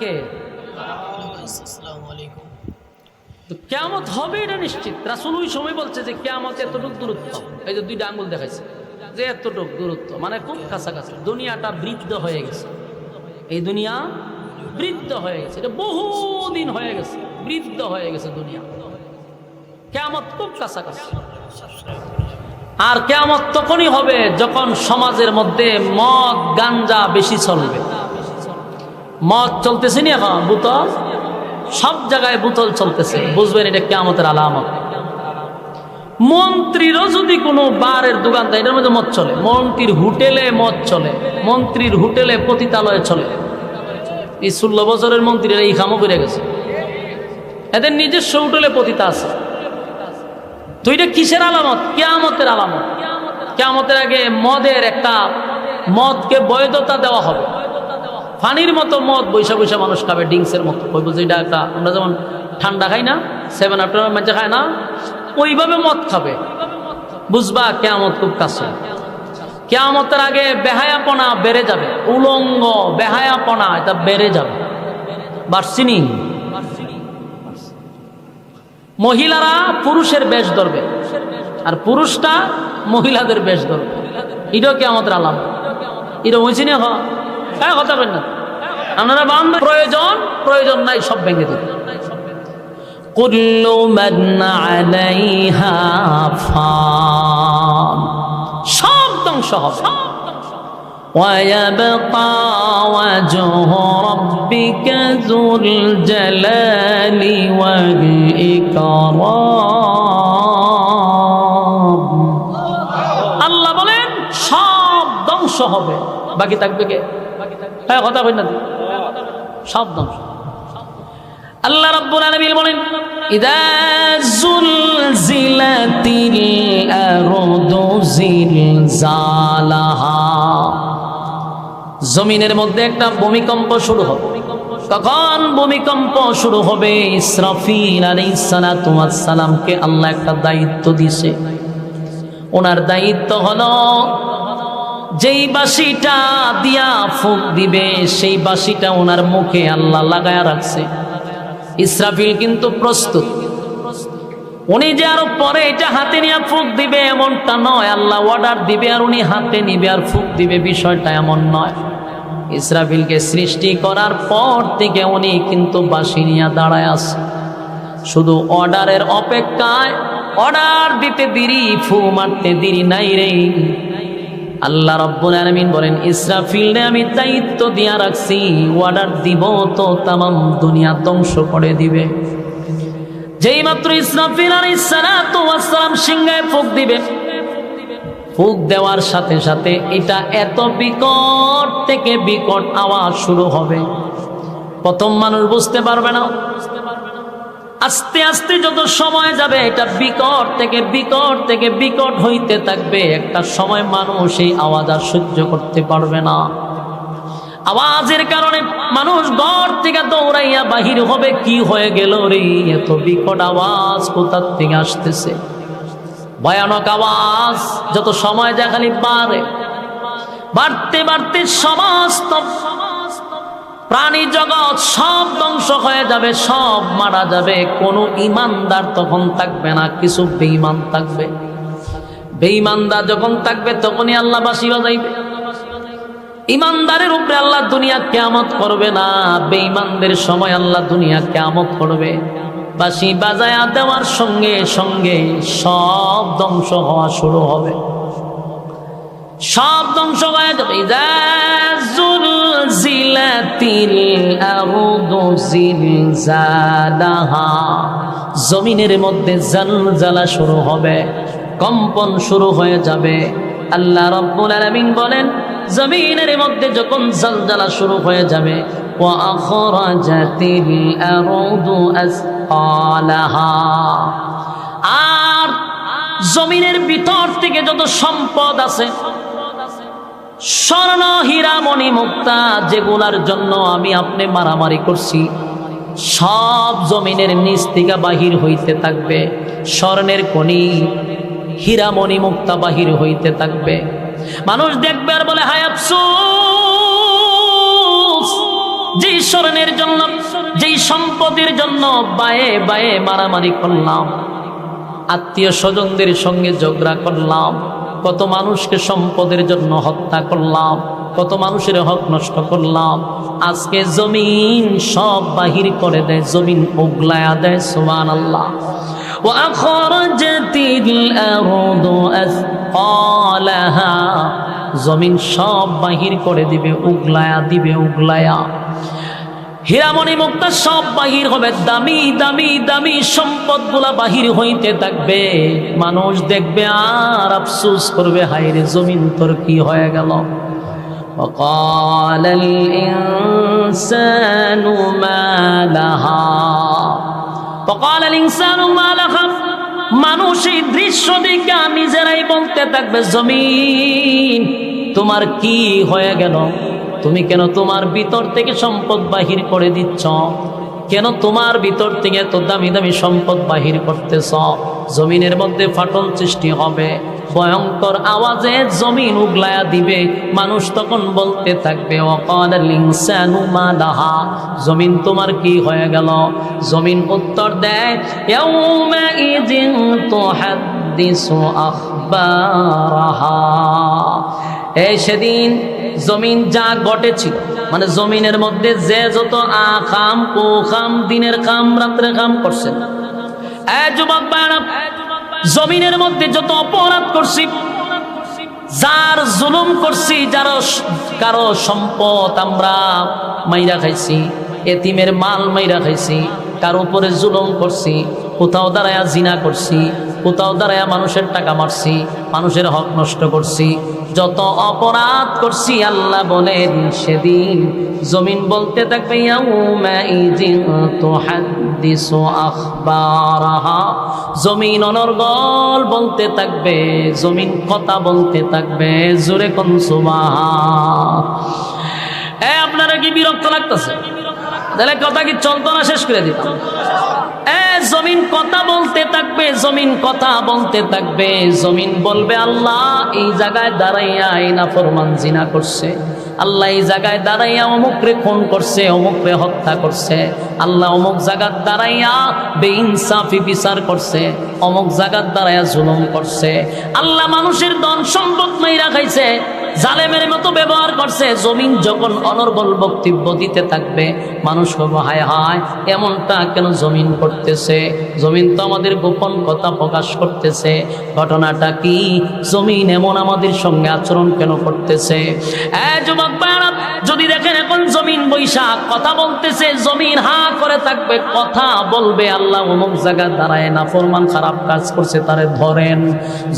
কে আসসালামু তো কেয়ামত হবে এটা নিশ্চিত। রাসুল ওই সময় বলছে যে কেয়ামত এতটুক দূরত্ব। এই যে দুইটা আঙ্গুল দেখাইছে। যে এতটুক দূরত্ব। মানে খুব কাছাকাছি। দুনিয়াটা বৃদ্ধ হয়ে গেছে। এই দুনিয়া বৃদ্ধ হয়ে গেছে। এটা বহুদিন হয়ে গেছে। বৃদ্ধ হয়ে গেছে দুনিয়া। কেয়ামত খুব কাছাকাছি। আর কেয়ামত তখনই হবে যখন সমাজের মধ্যে মদ গাঞ্জা বেশি চলবে। মদ চলতেছে নি এখন? বোতল? সব জায়গায় বোতল চলতেছে। বুঝবেন এটা কেয়ামতের আলামত। মন্ত্রীরও যদি কোনো বারের দোকান এটার মধ্যে মদ চলে। মন্ত্রীর হোটেলে মদ চলে। মন্ত্রীর হোটেলে পতিতালয়ে চলে। এই ষোলো বছরের মন্ত্রীরা এই খামো করে গেছে। এদের নিজস্ব হোটেলে পতিতা আছে। তো এটা কিসের আলামত? কেয়ামতের আলামত। কেয়ামতের আগে মদের একটা মদকে বৈধতা দেওয়া হবে। ফানির মতো মদ বৈশা বৈশা মানুষ খাবে ডিংসের মতো। কই বলছে, এটা একটা, আমরা যেমন ঠান্ডা খাই না, সেভেন আফটার মাঝে খায় না, ওইভাবে মদ খাবে। বুঝবা, কেয়ামত খুব কাছে। কেয়ামতের আগে বেহায়াপনা বেড়ে যাবে, উলঙ্গ বেহায়াপনা এটা বেড়ে যাবে। বার্সিনি। মহিলারা পুরুষের বেশ ধরবে, আর পুরুষটা মহিলাদের বেশ ধরবে। এটাও কি আমাদের আলাম এটা হয়েছে না? হ্যাঁ কথা বলেন না আপনারা বান প্রয়োজন প্রয়োজন নাই সব ভেঙে দেবে কুল্লু মান আলাইহা ফান সব ধ্বংস হবে ويبقى وجه ربك ذو الجلال والإكرام আল্লাহ বলেন সব ধ্বংস হবে বাকি থাকবে কে? হ্যাঁ কথা কই না সব ধ্বংস। আল্লাহ রাব্বুল আলামিন বলেন, ইদা জুলজিলাতিল আরদু জিলজালাহা। জমিনের মধ্যে একটা ভূমিকম্প শুরু হবে। কখন ভূমিকম্প শুরু হবে? ইসরাফিল আলাইহিস সালাতু ওয়াস সালামকে আল্লাহ একটা দায়িত্ব দিছে ওনার দায়িত্ব হলো যেই বাঁশিটা দিয়া ফুক দিবে, সেই বাঁশিটা ওনার মুখে আল্লাহ লাগায়া রাখছে। ইসরাফিল কিন্তু প্রস্তুত। উনি যে আরও পরে এটা হাতে নিয়ে ফুক দিবে এমনটা নয়। আল্লাহ অর্ডার দিবে আর উনি হাতে নিবে আর ফুক দিবে, বিষয়টা এমন নয়। ইসরাফিলকে সৃষ্টি করার পর থেকে উনি কিন্তু বাঁশি নিয়ে দাঁড়ায় আছে। শুধু অর্ডারের অপেক্ষায় অর্ডার দিতে দেরি, ফু মারতে দেরি নাই রে। আল্লাহ রব্বুল আলামিন বলেন, ইসরাফিলরে আমি দায়িত্ব দিয়া রাখছি অর্ডার দিব তো তামাম দুনিয়া ধ্বংস করে দিবে। যেই মাত্র ইসরাফিল আলাইহিস সালাতু ওয়াস সালাম সিংহায় ফুক দিবে, ফুক দেওয়ার সাথে সাথে এটা এত বিকট থেকে বিকট আওয়াজ শুরু হবে। প্রথম মানুষ বুঝতে পারবে না। আস্তে আস্তে যত সময় যাবে, এটা বিকট থেকে বিকট থেকে বিকট হইতে থাকবে। একটা সময় মানুষ এই আওয়াজ আর সহ্য করতে পারবে না। আওয়াজের কারণে মানুষ ঘর থেকে দৌড়াইয়া বাহির হবে, কি হয়ে গেল রে? এত বিকট আওয়াজ কোথার থেকে আসতেছে? ভয়ানক আওয়াজ, যত সময় যায় খালি বাড়ে। বাড়তে বাড়তে সমস্ত প্রাণী জগৎ সব ধ্বংস হয়ে যাবে, সব মারা যাবে। কোনো ইমানদার তখন থাকবে না, কিছু বেঈমান থাকবে। বেঈমানদার যখন থাকবে, তখনই আল্লাহ বাসি বাজাইবে। ইমানদারের উপরে আল্লাহ দুনিয়া কেয়ামত করবে না, বেঈমানদের সময় আল্লাহ দুনিয়া কেয়ামত করবে। বাসি বাজায়া দেওয়ার সঙ্গে সঙ্গে সব ধ্বংস হওয়া শুরু হবে। সব ধ্বংস হয়ে যাবে। জমিনের মধ্যে জালজালা শুরু হবে, কম্পন শুরু হয়ে যাবে। আল্লাহ রাব্বুল আলামিন বলেন, জমিনের মধ্যে যখন জালজালা শুরু হয়ে যাবে আর জমিনের ভিতর থেকে যত সম্পদ আছে স্বর্ণ হীরা মণি মুক্তা যেগুলার জন্য আমি আপনি মারামারি করছি। সব জমিনের নিচ থেকে বাহির হইতে থাকবে। স্বর্ণের খনি হীরামণি মুক্তা বাহির হইতে থাকবে। মানুষ দেখবে আর বলে, হায় আফসোস, যেই স্বর্ণের জন্য, যেই সম্পদের জন্য বায়ে বায়ে মারামারি করলাম। আত্মীয় স্বজনদের সঙ্গে ঝগড়া করলাম। কত মানুষকে সম্পদের জন্য হত্যা করলাম, কত মানুষের হক নষ্ট করলাম। আজকে জমিন সব বাহির করে দেয়, জমিন উগলায়া দেয় সোমান আল্লাহ জমিন সব বাহির করে দিবে, উগলায়া দিবে, উগলায়া। হীরামণি মুক্ত সব বাহির হবে দামি দামি দামি সম্পদ গুলা বাহির হইতে থাকবে মানুষ দেখবে আর আফসুস করবে হাইরে জমিন তোর কি হয়ে গেল وقال الإنسان ما لها وقال الإنسان ما لها মানুষ এই দৃশ্য দেখে নিজেরাই বলতে থাকবে জমিন তোমার কি হয়ে গেল তুমি কেন তোমার ভিতর থেকে সম্পদ বাহির করে দিচ্ছ? কেন তোমার ভিতর থেকে এত দামি দামি সম্পদ বাহির করতেছ? জমিনের মধ্যে ফাটল সৃষ্টি হবে। ভয়ঙ্কর আওয়াজে জমিন উগলায়া দিবে। মানুষ তখন বলতে থাকবে মালাহা জমিন তোমার কি হয়ে গেল? জমিন উত্তর দেয় আখবারাহা। এই সেদিন জমিন যা ঘটেছিল মানে জমিনের মধ্যে যে যত আখাম, কুখাম, দিনের খাম রাত্রে খাম যুবক জমিনের মধ্যে যত অপরাধ করছি, যার জুলুম করছি, যার কারও সম্পদ আমরা মাইরা খাইছি, এতিমের মাল মাইরা খাইছি কার উপরে জুলুম করছি, কোথাও দাঁড়ায়া জিনা করছি, কোথাও দাঁড়ায়া মানুষের টাকা মারছি, মানুষের হক নষ্ট করছি। যত অপরাধ করছি, আল্লাহ বলেন সেদিন জমিন বলতে থাকবে জমিন অনর্গল বলতে থাকবে, জমিন কথা বলতে থাকবে, জোরে কোন সুবহান। এ, আপনারা কি বিরক্ত লাগতেছে? তাহলে কথা কি চলতো না? শেষ করে দিতাম এ, জমিন কথা বলতে থাকবে, জমিন কথা বলতে থাকবে, জমিন বলবে, আল্লাহ, এই জায়গায় দাঁড়াইয়া এই ফরমান জিনা করছে। আল্লাহ, এই জায়গায় দাঁড়াইয়া অমুকরে খুন করছে, অমুকরে হত্যা করছে। আল্লাহ, অমুক জায়গার দাঁড়াইয়া বেইনসাফি বিচার করছে, অমুক জায়গার দাঁড়াইয়া জুলুম করছে। আল্লাহ, মানুষের ধন সম্পদ মাইরা খাইছে, জালেমের মতো ব্যবহার করছে, জমিন যখন অনর্বল বক্তব্য দিতে থাকবে মানুষ হায় হায়, এমনটা কেন জমিন করতেছে জমিন তো আমাদের গোপন কথা প্রকাশ করতেছে। ঘটনাটা কি? জমিন এমন আমাদের সঙ্গে আচরণ কেন করতেছে? যদি দেখেন এখন জমিন বৈশাখ, কথা বলতেছে, জমিন হা করে থাকবে, কথা বলবে, আল্লাহ অমুক জায়গায় দাঁড়ায় না, ফরমান খারাপ কাজ করছে, তারে ধরেন।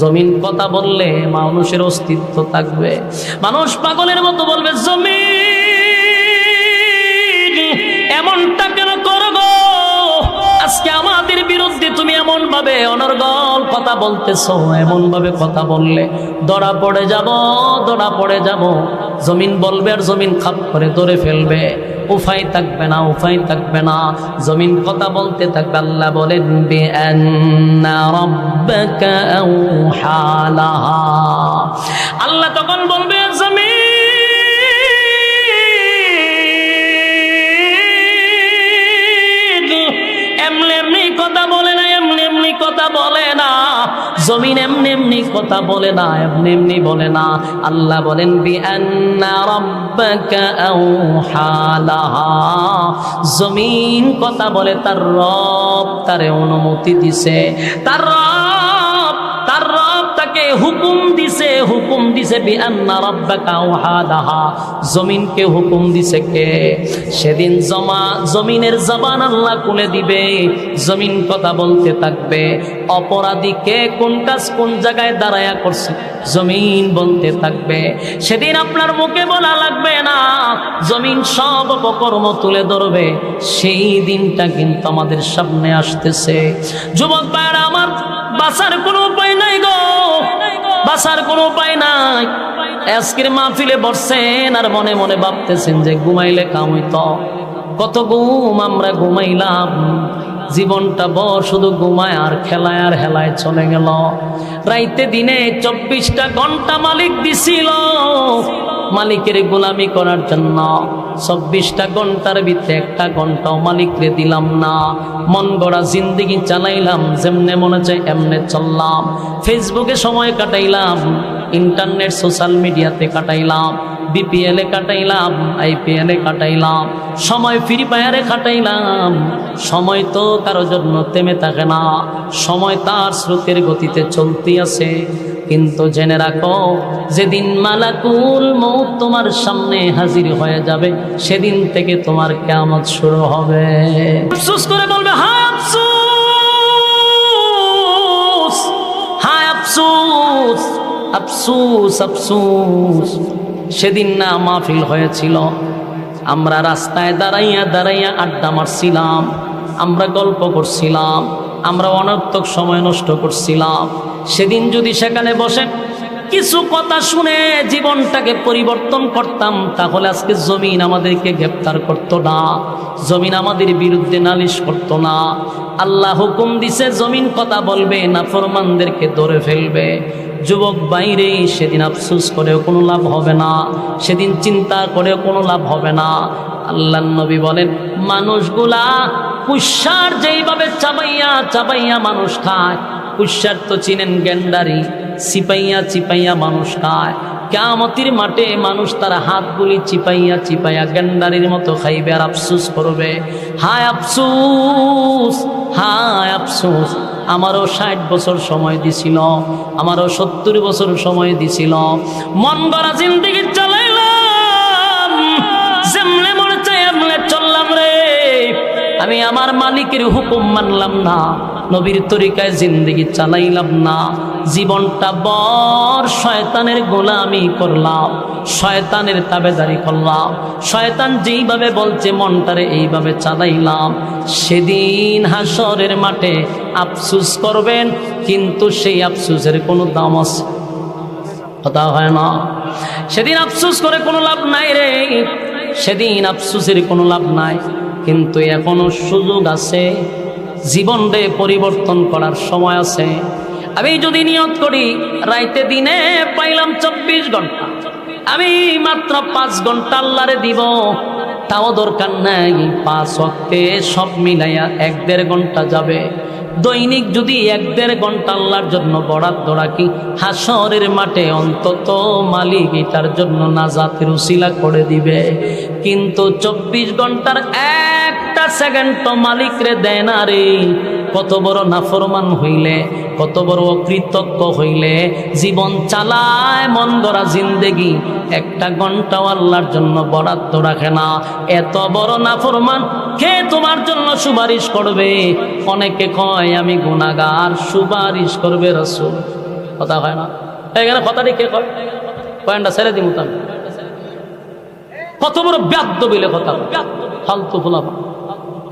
জমিন কথা বললে মানুষের অস্তিত্ব থাকবে। মানুষ পাগলের মতো বলবে, জমিন এমনটা কেন করব আজকে আমাদের বিরুদ্ধে তুমি এমন ভাবে অনর্গল কথা বলতেছো এমন ভাবে কথা বললে। দড়া পড়ে যাব দড়া পড়ে যাব। জমিন বলবে আর জমিন খাপ করে ধরে ফেলবে। উফাই থাকবে না উফাই থাকবে না। জমিন কথা বলতে থাকবে, আল্লাহ বলেন। আল্লাহ তখন বলবে জমিন এমনি এমনি কথা বলে না, এমনি এমনি বলে না। আল্লাহ বলেন বি জমিন কথা বলে, তার রব তারে অনুমতি দিছে। তার রব দিছে, হুকুম দিছে রাব্বাকা জমিনকে হুকুম দিছে কে? সেদিন জমা, জমিনের জবান আল্লাহ দিবে, জমিন কথা বলতে থাকবে। অপরাধীকে কোন কাজ কোন জায়গায় দাঁড়ায়া করছে, জমিন বলতে থাকবে। সেদিন আপনার মুখে বলা লাগবে না, জমিন সব অপকর্ম তুলে ধরবে। সেই দিনটা কিন্তু আমাদের সামনে আসতেছে। যুবক ভাইরা আমার বাঁচার কোনো উপায় নাই গো। বাঁচার কোনো উপায় নাই। আজকের মাহফিলে বসছেন আর মনে মনে ভাবতেছেন যে ঘুমাইলে কাম হইতো। কত ঘুম আমরা ঘুমাইলাম। জীবনটা বর শুধু ঘুমায় আর খেলায় আর হেলায় চলে গেল। রাইতে দিনে চব্বিশটা ঘণ্টা মালিক দিছিল। মালিকের গোলামি করার জন্য। চব্বিশটা ঘণ্টার ভিতরে একটা ঘন্টাও মালিকরে দিলাম না। মন গড়া জিন্দিগি চালাইলাম, যেমনে মনে চাই এমনে চললাম। ফেসবুকে সময় কাটাইলাম, ইন্টারনেট, সোশ্যাল মিডিয়াতে কাটাইলাম, বিপিএলে কাটাইলাম, আইপিএলে কাটাইলাম। সময় ফ্রি ফায়ারে কাটাইলাম সময় তো কারোর জন্য থেমে থাকে না। সময় তার স্রোতের গতিতে চলতে আছে। কিন্তু জেনে রাখো, যেদিন মালাকুল মৌত তোমার সামনে হাজির হয়ে যাবে, সেদিন থেকে তোমার কেমত শুরু হবে। আফসোস করে বলবে, হায় আফসোস হায় আফসোস আফসোস আফসোস। সেদিন না মাহফিল হয়েছিল। আমরা রাস্তায় দাঁড়াইয়া দাঁড়াইয়া আড্ডা মারছিলাম, আমরা গল্প করছিলাম, আমরা অনর্থক সময় নষ্ট করছিলাম। সেদিন যদি সেখানে বসে কিছু কথা শুনে জীবনটাকে পরিবর্তন করতাম, তাহলে আজকে জমিন আমাদেরকে গ্রেপ্তার করতো না, জমিন আমাদের বিরুদ্ধে নালিশ করতো না। আল্লাহ হুকুম দিছে, জমিন কথা বলবে না ফরমানদেরকে ধরে ফেলবে। যুবক বাইরে সেদিন আফসুস করেও কোনো লাভ হবে না, সেদিন চিন্তা করেও কোনো লাভ হবে না। আল্লাহ নবী বলেন, মানুষগুলা কুসার যেইভাবে চাবাইয়া চাবাইয়া মানুষ খায় কুসার তো চিনেন গেন্ডারি চিপাইয়া চিপাইয়া মানুষ খায়। কেমতির মাঠে মানুষ তার হাতগুলি চিপাইয়া চিপাইয়া গেন্ডারির মতো খাইবে আর আফসুস করবে। হায় আফসুস হায় আফসুস, আমারও ষাট বছর সময় দিছিল, আমারও সত্তর বছর সময় দিছিল। মন গড়া জিন্দিগি চালাইলাম মনে চাই চললাম রে। আমি আমার মালিকের হুকুম মানলাম না। নবীর তরিকায় জিন্দিগি চালাইলাম না। জীবনটা বর শয়তানের গোলামি করলাম, শয়তানের তাবেদারি করলাম, শয়তান যেইভাবে বলছে মনটারে এইভাবে চালাইলাম। সেদিন হাসরের মাঠে আফসুস করবেন, কিন্তু সেই আফসুসের কোনো দাম আছে। কথা হয় না। সেদিন আফসুস করে কোনো লাভ নাই রে। সেদিন আফসুসের কোনো লাভ নাই, কিন্তু এখনও সুযোগ আছে। জীবনরে পরিবর্তন করার সময় আছে। আমি যদি নিয়ত করি, রাইতে দিনে পাইলাম চব্বিশ ঘণ্টা। আমি মাত্র পাঁচ ঘণ্টা আল্লাহরে দিব। তাও দরকার নাই, পাঁচ অক্টে সব মিলাইয়া এক দেড় ঘণ্টা যাবে। দৈনিক যদি এক দেড় ঘণ্টা আল্লাহর জন্য বরাদ্দ রাখি হাসরের মাঠে অন্তত মালিক এটার জন্য নাজাতের উসিলা করে দিবে। কিন্তু চব্বিশ ঘণ্টার একটা সেকেন্ড তো মালিকরে দেয় না রে। কত বড় নাফরমান হইলে, কত বড় অকৃতজ্ঞ হইলে, জীবন চালায়, মন গড়া জিন্দেগি। একটা ঘন্টাও আল্লাহর জন্য বরাদ্দ রাখে না। এত বড় নাফরমান কে তোমার জন্য সুপারিশ করবে? অনেকে কয়, আমি গুণাগার সুপারিশ করবে রসুল। কথা হয় না। এখানে কথাটি কে কয়? পয়েন্টটা ছেড়ে দিমু আমি কত বড় ব্যাদ্য বিলে কথা। ফালতু ফুলাফা।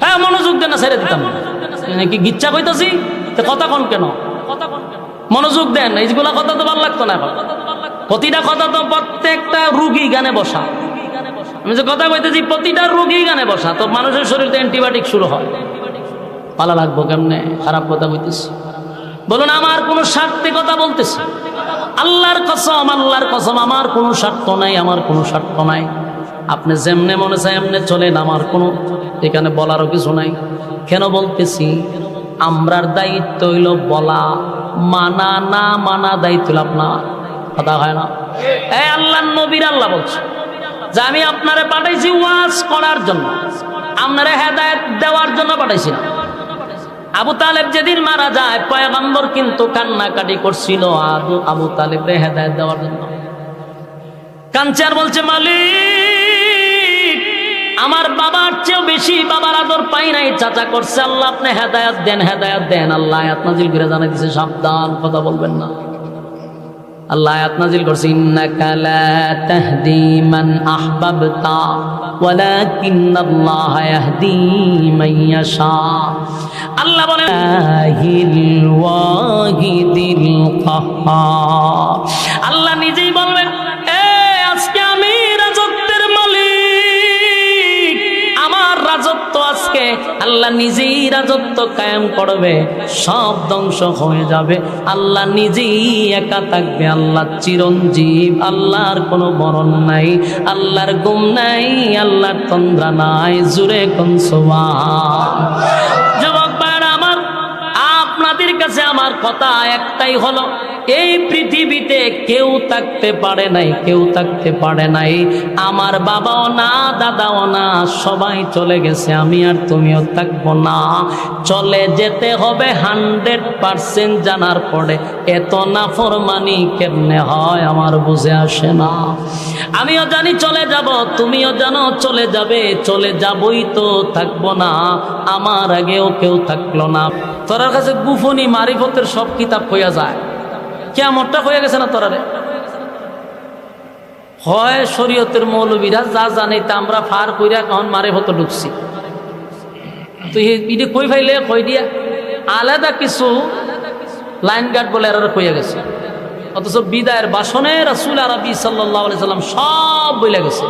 হ্যাঁ মনোযোগ দেন না, ছেড়ে দিতাম না। কি গিচ্ছা কইতাছি? তো কথা কন কেন? মনোযোগ দেন, এইগুলা কথা তো ভালো লাগতো না প্রতিটা কথা তো প্রত্যেকটা রুগী গানে বসা। আমি যে কথা কইতেছি, প্রতিটা রুগী গানে বসা, তো মানুষের শরীরে অ্যান্টিবায়োটিক শুরু হয়। পালা লাগবো কেমনে? খারাপ কথা কইতেছি। বলুন, আমার কোনো স্বার্থে কথা বলতেছি? আল্লাহর কসম আল্লাহর কসম, আমার কোনো স্বার্থ নাই, আমার কোনো স্বার্থ নাই। আপনি যেমনে মনে চায় এমনি চলেন, আমার কোনো এখানে বলারও কিছু নাই। কেন বলতেছি? আমরার দায়িত্ব হইল বলা, মানা না মানা দায়িত্ব আপনার। কথা হয় না। এ আল্লাহ, নবীর আল্লাহ বলছে যে আমি আপনারে পাঠাইছি ওয়াজ করার জন্য। আপনারে হেদায়ত দেওয়ার জন্য পাঠাইছি না। আবু তালেব যেদিন মারা যায়, পয়গম্বর কিন্তু কান্নাকাটি করছিল আবু তালেবরে হেদায়ত দেওয়ার জন্য। কাঞ্চার বলছে, মালিক, আমার বাবার চেয়েও বেশি বাবার আদর পাই নাই। চাচা করছে, আল্লাহ আপনি হেদায়াত দেন হেদায়াত দেন। আল্লাহ আয়াত নাজিল করে জানাই দিছে, সাবধান, কথা বলবেন না। আল্লাহ আল্লাহ নিজেই বলবেন রাজত্ব আজকে, আল্লাহ নিজেই রাজত্ব কায়েম করবে, সব ধ্বংস হয়ে যাবে। আল্লাহ নিজেই একা থাকবে, আল্লাহ চিরঞ্জীব, আল্লাহর কোনো বরণ নাই, আল্লাহর গুম নাই, আল্লাহর তন্দ্রা নাই, জুড়ে কোন যুবক আমার, আপনাদের কাছে আমার কথা একটাই হলো এই পৃথিবীতে কেউ থাকতে পারে নাই, কেউ থাকতে পারে নাই। আমার বাবাও না, দাদাও না, সবাই চলে গেছে, আমি আর তুমিও থাকব না। চলে যেতে হবে হান্ড্রেড পারসেন্ট জানার পরে, এত না নাফরমানি কেমনে হয় আমার বুঝে আসে না। আমিও জানি চলে যাব, তুমিও জানো চলে যাবে, চলে যাবই তো থাকব না, আমার আগেও কেউ থাকল না। তোরার কাছে গুফনি মারিফতের সব কিতাব হইয়া যায়। কেমনটা হয়ে গেছে না তোরারে? হয় শরীয়তের মৌলবীরা যা জানে তা আমরা ফার কইরা কখন মারে হতো ঢুকছি। তো ইডি কই ফাইলে? কই দিয়া? আলাদা কিছু লাইন গার্ড বলে এরা কইয়া গেছে। অথচ বিদায়ের বাসনে রাসুল আরবি সাল্লাহ সাল্লাম সব বইলে গেছে।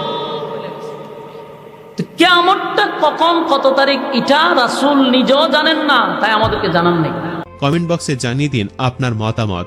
কেমনটা কখন, কত তারিখ, এটা রাসুল নিজেও জানেন না, তাই আমাদেরকে জানান নেই। কমেন্ট বক্সে জানিয়ে দিন আপনার মতামত।